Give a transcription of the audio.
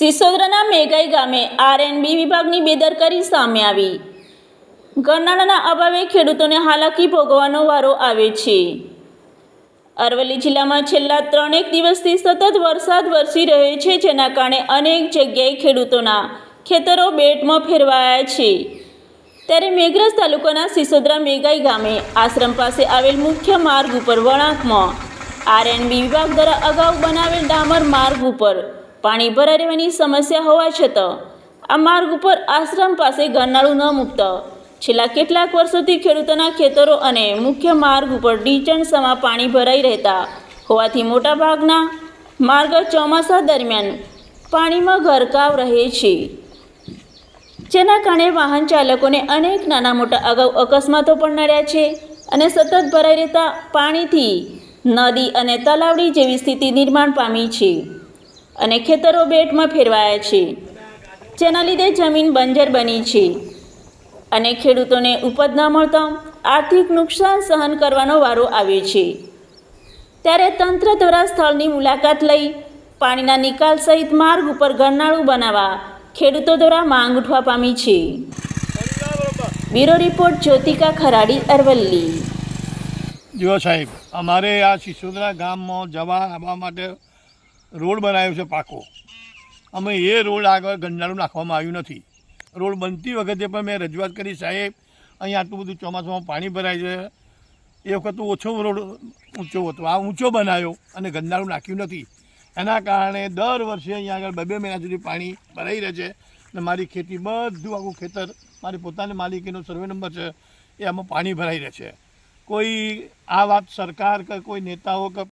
સિસોદરાના મેઘાઈ ગામે આરએનબી વિભાગની બેદરકારી સામે આવી. ગરનાળાના અભાવે ખેડૂતોને હાલાકી ભોગવવાનો વારો આવે છે. અરવલ્લી જિલ્લામાં છેલ્લા ત્રણેક દિવસથી સતત વરસાદ વરસી રહ્યો છે, જેના કારણે અનેક જગ્યાએ ખેડૂતોના ખેતરો બેટમાં ફેરવાયા છે. ત્યારે મેઘરજ તાલુકાના સિસોદરા મેઘાઈ ગામે આશ્રમ પાસે આવેલ મુખ્ય માર્ગ ઉપર વળાંકમાં આરએનબી વિભાગ દ્વારા અગાઉ બનાવેલ ડામર માર્ગ ઉપર પાણી ભરાઈ રહેવાની સમસ્યા હોવા છતાં, આ માર્ગ ઉપર આશ્રમ પાસે ગરનાળું ન મૂકતા. છેલ્લા કેટલાક વર્ષોથી ખેડૂતોના ખેતરો અને મુખ્ય માર્ગ ઉપર ડીચણસામાં પાણી ભરાઈ રહેતા હોવાથી મોટાભાગના માર્ગ ચોમાસા દરમિયાન પાણીમાં ગરકાવ રહે છે. જેના કારણે વાહન ચાલકોને અનેક નાના મોટા અગાઉ અકસ્માતો પણ નડ્યા છે અને સતત ભરાઈ રહેતા પાણીથી નદી અને તલાવડી જેવી સ્થિતિ નિર્માણ પામી છે. અને ખેતરો બેટમાં ફેરવાયા છે. જેના લીધે જમીન બંજર બની છે. અને ખેડૂતોને ઉપજ ન મળતા આર્થિક નુકસાન સહન કરવાનો વારો આવ્યો છે. ત્યારે તંત્ર દ્વારા સ્થળની મુલાકાત લઈ પાણીના નિકાલ સહિત માર્ગ ઉપર ગરનાળું બનાવવા ખેડૂતો દ્વારા માંગ ઉઠવા પામી છે. Bureau report Jyotika Kharadi, Aravalli. જો સાહેબ, અમારે આ સિસોદરા ગામમાં જવા આવવા માટે રોડ બનાવ્યો છે પાકો. અમે એ રોડ આગળ ગંડાળું નાખવામાં આવ્યું નથી. રોડ બનતી વખતે પણ મેં રજૂઆત કરી, સાહેબ, અહીં આટલું બધું ચોમાસામાં પાણી ભરાય છે. એ વખત ઓછો રોડ ઊંચો હતો. આ ઊંચો બનાવ્યો અને ગંડાળું નાખ્યું નથી. એના કારણે દર વર્ષે અહીંયા આગળ બે બે મહિના સુધી પાણી ભરાઈ રહે છે અને મારી ખેતી બધું આખું ખેતર, મારી પોતાની માલિકીનો સર્વે નંબર છે, એ આમાં પાણી ભરાઈ રહે છે. કોઈ આ વાત સરકાર કે કોઈ નેતાઓ કે